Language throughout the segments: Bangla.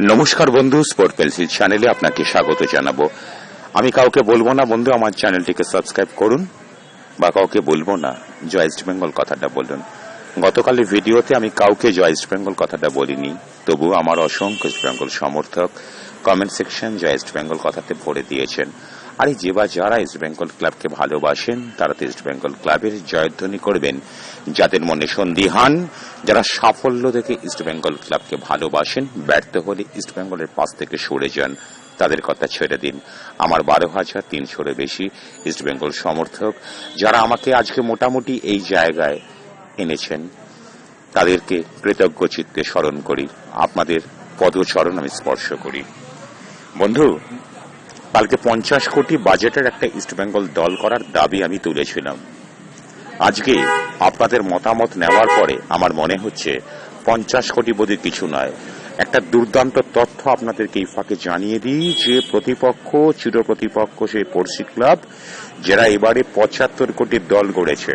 নমস্কার বন্ধু স্পোর্ট পেন্সিল চ্যানেলে আপনাকে স্বাগত জানাব। আমি কাউকে বলব না বন্ধু, আমার চ্যানেলটিকে সাবস্ক্রাইব করুন, বা কাউকে বলব না, জয় ইস্ট বেঙ্গল কথাটা বলুন। গতকালের ভিডিওতে আমি কাউকে জয় ইস্ট বেঙ্গল কথাটা বলিনি, তবু আমার অসংখ্য ইস্ট বেঙ্গল সমর্থক কমেন্ট সেকশন জয় ইস্ট বেঙ্গল কথাতে ভরে দিয়েছেন। আর এই যে বা যারা ইস্ট বেঙ্গল ক্লাবকে ভালোবাসেন, তারা তো ইস্ট বেঙ্গল ক্লাবের জয়ধ্বনি করবেন। যাদের মনে সন্দিহান যারা সাফল্য থেকে ইস্ট বেঙ্গল ক্লাবকে ভালোবাসেন, ব্যর্থ হলে ইস্ট বেঙ্গলের পাশ থেকে সরে যান। তাদের কথা ছেড়ে দিন। আমার বারো হাজার তিনশোরও বেশি ইস্ট বেঙ্গল সমর্থক, যারা আমাকে আজকে মোটামুটি এই জায়গায় এনেছেন, তাদেরকে কৃতজ্ঞ চিত্তে স্মরণ করি। আপনাদের পদচরণ আমি স্পর্শ করি। বন্ধু কালকে পঞ্চাশ কোটি বাজেটের একটা ইস্টবেঙ্গল দল করার দাবি আমি তুলেছিলাম। আজকে আপনাদের মতামত নেওয়ার পরে আমার মনে হচ্ছে পঞ্চাশ কোটি বোধহয় কিছু নয়। একটা দুর্দান্ত তথ্য আপনাদেরকে এই ফাঁকে জানিয়ে দিই যে প্রতিপক্ষ, চির প্রতিপক্ষ সেই পড়শি ক্লাব, যারা এবারে পঁচাত্তর কোটির দল গড়েছে,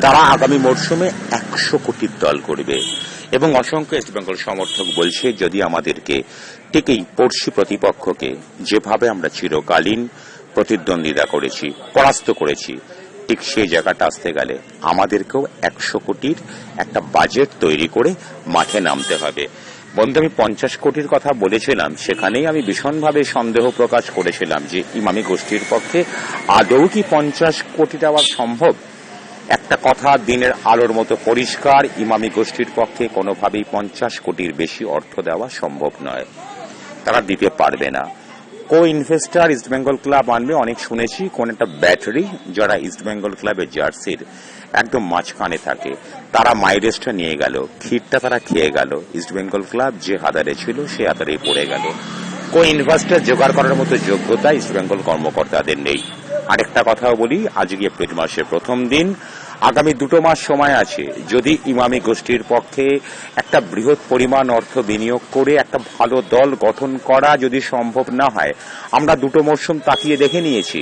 তারা আগামী মরশুমে একশো কোটির দল করবে। এবং অসংখ্য ইস্টবেঙ্গল সমর্থক বলছে, যদি আমাদেরকে ঠিক এই পড়শি প্রতিপক্ষকে যেভাবে আমরা চিরকালীন প্রতিদ্বন্দ্বিতা করেছি, পরাস্ত করেছি, ঠিক সেই জায়গাটা আসতে গেলে আমাদেরকেও একশো কোটির একটা বাজেট তৈরি করে মাঠে নামতে হবে। বন্ধু, আমি পঞ্চাশ কোটির কথা বলেছিলাম, সেখানেই আমি ভীষণভাবে সন্দেহ প্রকাশ করেছিলাম যে ইমামি গোষ্ঠীর পক্ষে আদৌ কি পঞ্চাশ কোটি দেওয়া সম্ভব? একটা কথা দিনের আলোর মতো পরিষ্কার, ইমামি গোষ্ঠীর পক্ষে কোনোভাবেই পঞ্চাশ কোটির বেশি অর্থ দেওয়া সম্ভব নয়। তারা দিতে পারবে না। কো ইনভেস্টার ইস্টবেঙ্গল ক্লাব আনবে, অনেক শুনেছি, কোন একটা ব্যাটারি যারা ইস্টবেঙ্গল ক্লাবের জার্সির একদম মাঝখানে থাকে, তারা মাইরেসটা নিয়ে গেল, ক্ষীরটা তারা খেয়ে গেল। ইস্টবেঙ্গল ক্লাব যে হাদারে ছিল, সে হাদারেই পড়ে গেল। কো ইনভেস্টার জোগাড় করার মতো যোগ্যতা ইস্টবেঙ্গল কর্মকর্তাদের নেই। আরেকটা কথাও বলি আজকে এপ্রিল মাসের প্রথম দিন আগামী দুটো মাস সময় আছে। যদি ইমামি গোষ্ঠীর পক্ষে একটা বৃহৎ পরিমাণ অর্থ বিনিয়োগ করে একটা ভালো দল গঠন করা যদি সম্ভব না হয়, আমরা দুটো মরশুম তাকিয়ে দেখে নিয়েছি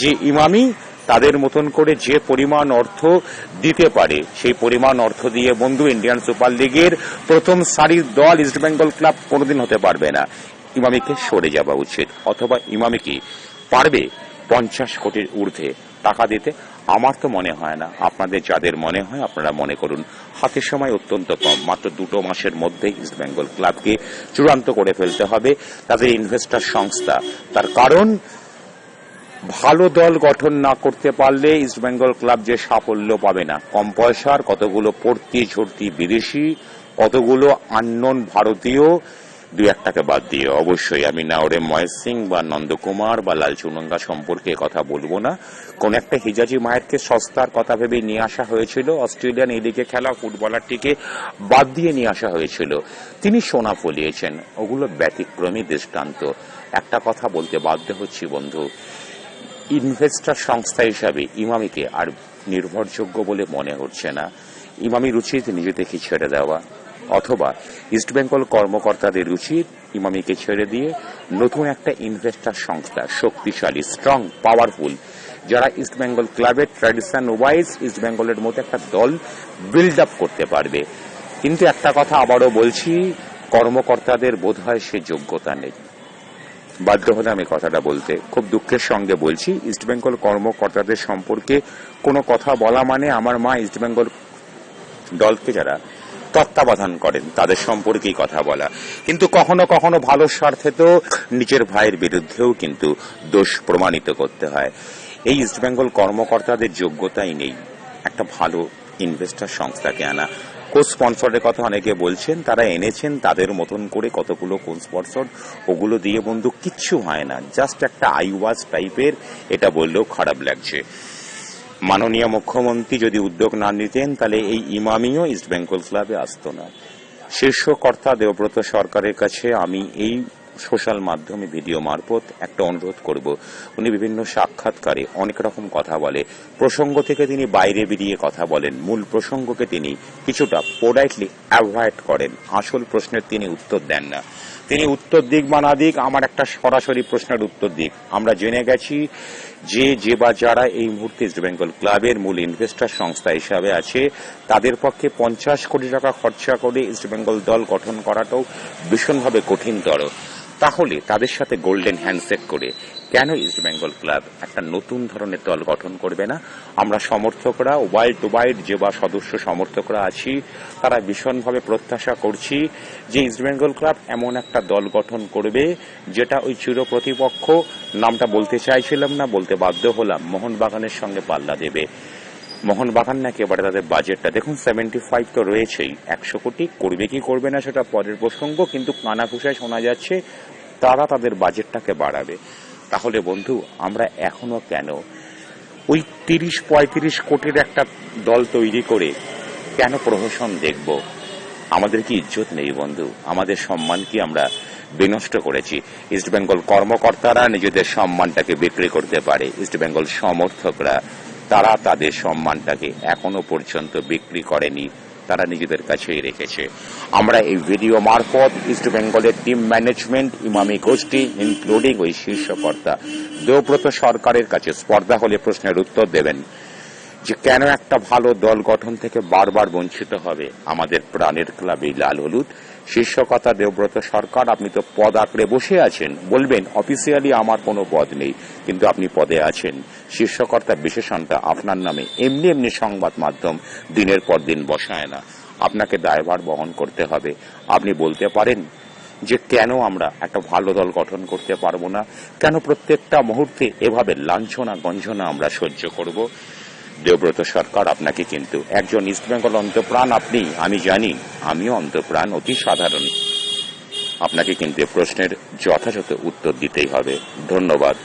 যে ইমামি তাদের মতন করে যে পরিমাণ অর্থ দিতে পারে, সেই পরিমাণ অর্থ দিয়ে বন্ধু ইন্ডিয়ান সুপার লিগের প্রথম সারির দল ইস্টবেঙ্গল ক্লাব কোনোদিন হতে পারবে না। ইমামিকে সরে যাওয়া উচিত, অথবা ইমামি কি পারবে পঞ্চাশ কোটির ঊর্ধ্বে টাকা দিতে? আমার তো মনে হয় না, আপনাদের যাদের মনে হয় আপনারা মনে করুন। হাতের সময় অত্যন্ত কম, মাত্র দুটো মাসের মধ্যে ইস্ট বেঙ্গল ক্লাবকে চূড়ান্ত করে ফেলতে হবে। তাদের ইনভেস্টার সংস্থা, তার কারণ, ভালো দল গঠন না করতে পারলে ইস্ট বেঙ্গল ক্লাব যে সাফল্য পাবে না। কম পয়সার কতগুলো পড়তি ঝর্তি বিদেশি, কতগুলো আননোন ভারতীয় দুই একটাকে বাদ দিয়ে। অবশ্যই আমি নাওরে মহেশ সিং বা নন্দকুমার বা লালচুনঙ্গা সম্পর্কে কথা বলব না। কোন একটা হিজাজি মায়েরকে সস্তার কথা ভেবে নিয়ে আসা হয়েছিল। অস্ট্রেলিয়ান এদিকে খেলা ফুটবলারটিকে বাদ দিয়ে নিয়ে আসা হয়েছিল। তিনি সোনা ফলিয়েছেন। ওগুলো ব্যতিক্রমী দৃষ্টান্ত। একটা কথা বলতে বাধ্য হচ্ছি, বন্ধু। ইনভেস্টার সংস্থা হিসাবে ইমামিকে আর নির্ভরযোগ্য বলে মনে হচ্ছে না। ইমামির উচিত নিজে থেকে ছেড়ে দেওয়া। অথবা ইস্টবেঙ্গল কর্মকর্তাদের উচিত ইমামিকে ছেড়ে দিয়ে নতুন একটা ইনভেস্টার সংস্থা, শক্তিশালী স্ট্রং পাওয়ারফুল যারা ইস্টবেঙ্গল ক্লাবের ট্র্যাডিশন ওয়াইজ ইস্টবেঙ্গলের মতো একটা দল বিল্ড আপ করতে পারবে। কিন্তু একটা কথা আবারও বলছি, কর্মকর্তাদের বোধ হয় সে যোগ্যতা নেই। বাধ্য হলে আমি কথাটা বলতে, খুব দুঃখের সঙ্গে বলছি ইস্টবেঙ্গল কর্মকর্তাদের সম্পর্কে কোনো কথা বলা মানে আমার মা ইস্টবেঙ্গল দলকে যারা তত্ত্বাবধান করেন, তাদের সম্পর্কেই কথা বলা। কিন্তু কখনো কখনো ভালো স্বার্থে তো নিজের ভাইয়ের বিরুদ্ধেও কিন্তু দোষ প্রমাণিত করতে হয়। এই ইস্টবেঙ্গল কর্মকর্তাদের যোগ্যতাই নেই। একটা ভালো ইনভেস্টার সংস্থাকে আনা। কো স্পন্সরের কথা অনেকে বলছেন, তারা এনেছেন তাদের মতন করে কতগুলো কোন স্পন্সর ওগুলো দিয়ে বন্ধু কিচ্ছু হয় না। জাস্ট একটা আইওয়াজ টাইপের এটা বললেও খারাপ লাগছে। মাননীয় মুখ্যমন্ত্রী যদি উদ্যোগ না নিতেন, তাহলে এই ইমামিও ইস্ট বেঙ্গল ক্লাবে আসতো না। শীর্ষ কর্তা দেবব্রত সরকারের কাছে আমি এই সোশ্যাল মাধ্যমে ভিডিও মারফত একটা অনুরোধ করব। উনি বিভিন্ন সাক্ষাৎকারে অনেক রকম কথা বলে। প্রসঙ্গ থেকে তিনি বাইরে বেরিয়ে কথা বলেন। মূল প্রসঙ্গকে তিনি কিছুটা পোলাইটলি অ্যাভয়েড করেন। আসল প্রশ্নের তিনি উত্তর দেন না। তিনি উত্তর দিক বা না দিক, আমার একটা সরাসরি প্রশ্নের উত্তর দিক। আমরা জেনে গেছি যে যে বা যারা এই মুহূর্তে ইস্ট বেঙ্গল ক্লাবের মূল ইনভেস্টার সংস্থা হিসাবে আছে, তাদের পক্ষে পঞ্চাশ কোটি টাকা খরচা করে ইস্ট বেঙ্গল দল গঠন করাটাও ভীষণভাবে কঠিনতর। তাহলে তাদের সাথে গোল্ডেন হ্যান্ডসেট করে কেন ইস্ট বেঙ্গল ক্লাব একটা নতুন ধরনের দল গঠন করবে না? আমরা সমর্থকরা ওয়াইল্ড টু ওয়াইড যে বা সদস্য সমর্থকরা আছি, তারা ভীষণভাবে প্রত্যাশা করছি যে ইস্ট বেঙ্গল ক্লাব এমন একটা দল গঠন করবে যেটা ওই চির প্রতিপক্ষ, নামটা বলতে চাইছিলাম না, বলতে বাধ্য হলাম, মোহনবাগানের সঙ্গে পাল্লা দেবে। মোহনবাগান নাকি এবারে তাদের বাজেটটা দেখুন সেভেন্টি ফাইভ তো রয়েছেই। একশো কোটি, করবে কি করবে না সেটা পরের প্রসঙ্গ, কিন্তু কানাকুশায় শোনা যাচ্ছে, তারা তাদের বাজেটটাকে বাড়াবে। তাহলে বন্ধু, আমরা এখনও কেন? ওই তিরিশ পঁয়ত্রিশ কোটির একটা দল তৈরি করে কেন প্রহসন দেখব? আমাদের কি ইজ্জত নেই বন্ধু? আমাদের সম্মান কি আমরা বিনষ্ট করেছি? ইস্টবেঙ্গল কর্মকর্তারা নিজেদের সম্মানটাকে বিক্রি করতে পারে। ইস্টবেঙ্গল সমর্থকরা তারা তাদের সম্মানটাকে এখনও পর্যন্ত বিক্রি করেনি, তারা নিজেদের কাছেই রেখেছে। আমরা এই ভিডিও মারফত ইস্ট বেঙ্গলের টিম ম্যানেজমেন্ট ইমামি গোষ্ঠী ইনক্লুডিং ওই শীর্ষকর্তা দেবব্রত সরকারের কাছে স্পর্ধা হলে প্রশ্নের উত্তর দেবেন যে কেন একটা ভালো দল গঠন থেকে বারবার বঞ্চিত হবে? আমাদের প্রাণের ক্লাব লাল হলুদ। শীর্ষকতা দেবব্রত সরকার, আপনি তো পদ আঁকড়ে বসে আছেন। বলবেন অফিসিয়ালি আমার কোনো পদ নেই, কিন্তু আপনি পদে আছেন। শীর্ষকর্তা বিশেষণটা আপনার নামে এমনি এমনি সংবাদ মাধ্যম দিনের পর দিন বসায় না। আপনাকে দায়ভার বহন করতে হবে। আপনি বলতে পারেন যে কেন আমরা একটা ভালো দল গঠন করতে পারব না? কেন প্রত্যেকটা মুহূর্তে এভাবে লাঞ্ছনা গঞ্জনা আমরা সহ্য করব? দেবব্রত সরকার আপনাকে কিন্তু একজন ইস্টবেঙ্গল অন্তপ্রাণ আপনি, আমি জানি, আমিও অন্তপ্রাণ অতি সাধারণ। আপনাকে কিন্তু প্রশ্নের যথাযথ উত্তর দিতেই হবে। ধন্যবাদ।